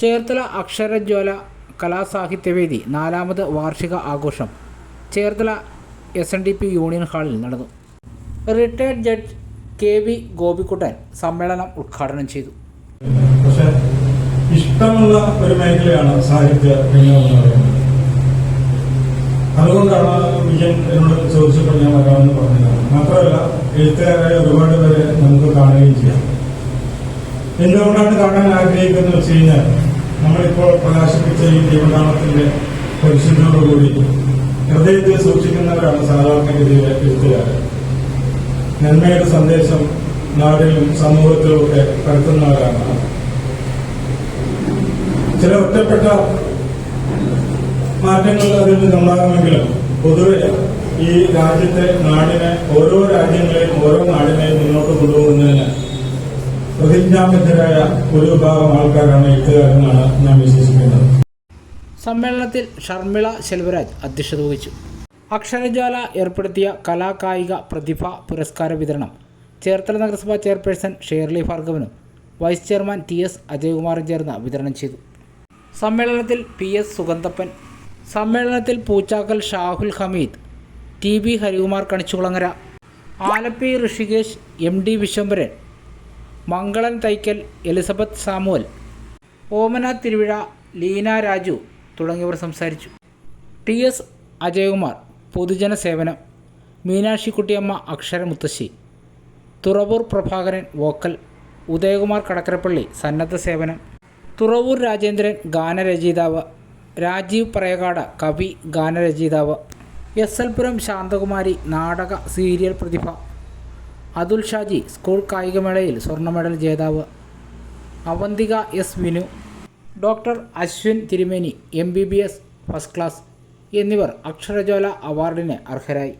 ചേർത്തല അക്ഷരജ്വല കലാസാഹിത്യവേദി നാലാമത് വാർഷിക ആഘോഷം. Cherthala S N D P union ഹാളിൽ നടന്നു. Retired judge K V Gopikuttan സമ്മേളനം ഉദ്ഘാടനം ചെയ്തു. പക്ഷെ ഇഷ്ടമുള്ള ഒരു മേഖലയാണ് സാഹിത്യ രംഗം അതുകൊണ്ടാണ് വിജയൻ എന്നോട് ചോദിച്ചപ്പോൾ ഞാൻ വരാമെന്ന് പറഞ്ഞത്. മാത്രമല്ല എഴുത്തുകാരായ ഒരുപാട് പേരെ നമുക്ക് കാണുകയും ചെയ്യാം. എന്തുകൊണ്ടാണ് കാണാൻ ആഗ്രഹിക്കുന്നത് വെച്ച് കഴിഞ്ഞാൽ നമ്മളിപ്പോൾ പ്രകാശിപ്പിച്ച ഈ ദീപനാമത്തിന്റെ പരിശുദ്ധിയോടുകൂടി ഹൃദയത്തിൽ സൂക്ഷിക്കുന്നവരാണ് സാധാരണഗതിയിലെ എഴുത്തുകാർ നന്മയുടെ സന്ദേശം നാടിലും സമൂഹത്തിലും ഒക്കെ പരത്തുന്നവരാണ്. ചില ഒറ്റപ്പെട്ട മാറ്റങ്ങൾ അതിൽ നിന്നുണ്ടാകുമെങ്കിലും പൊതുവെ ഈ രാജ്യത്തെ നാടിനെ ഓരോ രാജ്യങ്ങളെയും ഓരോ കൊണ്ടുപോകുന്നതിന് പ്രതിജ്ഞാബദ്ധരായ ഒരു വിഭാഗം ആൾക്കാരാണ് എഴുത്തുകാരെന്നാണ് ഞാൻ വിശ്വസിക്കുന്നത്. സമ്മേളനത്തിൽ ഷർമിള ശെൽവരാജ് അധ്യക്ഷത വഹിച്ചു. അക്ഷരജാല ഏർപ്പെടുത്തിയ കലാകായിക പ്രതിഭ പുരസ്കാര വിതരണം. ചേർത്തല നഗരസഭാ ചെയർപേഴ്സൺ ഷേർലി ഭാർഗവനും വൈസ് ചെയർമാൻ ടി എസ് അജയകുമാറും ചേർന്ന് വിതരണം ചെയ്തു. സമ്മേളനത്തിൽ പി എസ് സുഗന്ധപ്പൻ സമ്മേളനത്തിൽ Poochakkal Shahul Hameed T B Harikumar Kanichukulangara Alleppey Rishikesh M D Viswambharan Mangalan Thaikkal Elizabeth Samuel Omana Thiruvizha Leena Raju തുടങ്ങിയവർ സംസാരിച്ചു. ടി എസ് അജയകുമാർ പൊതുജന സേവനം മീനാക്ഷിക്കുട്ടിയമ്മ അക്ഷര മുത്തശ്ശി തുറവൂർ പ്രഭാകരൻ വോക്കൽ ഉദയകുമാർ കടക്കരപ്പള്ളി സന്നദ്ധ സേവനം തുറവൂർ രാജേന്ദ്രൻ ഗാനരചയിതാവ് രാജീവ് പ്രയകാട കവി ഗാനരചയിതാവ് എസ് എൽ പുരം ശാന്തകുമാരി നാടക സീരിയൽ പ്രതിഭ അതുൽ ഷാജി സ്കൂൾ കായികമേളയിൽ സ്വർണ മെഡൽ ജേതാവ്. Avanthika S Vinu doctor Ashwin Thirumeni M B B S first class എന്നിവർ അക്ഷരജ്വാല അവാർഡിന് അർഹരായി.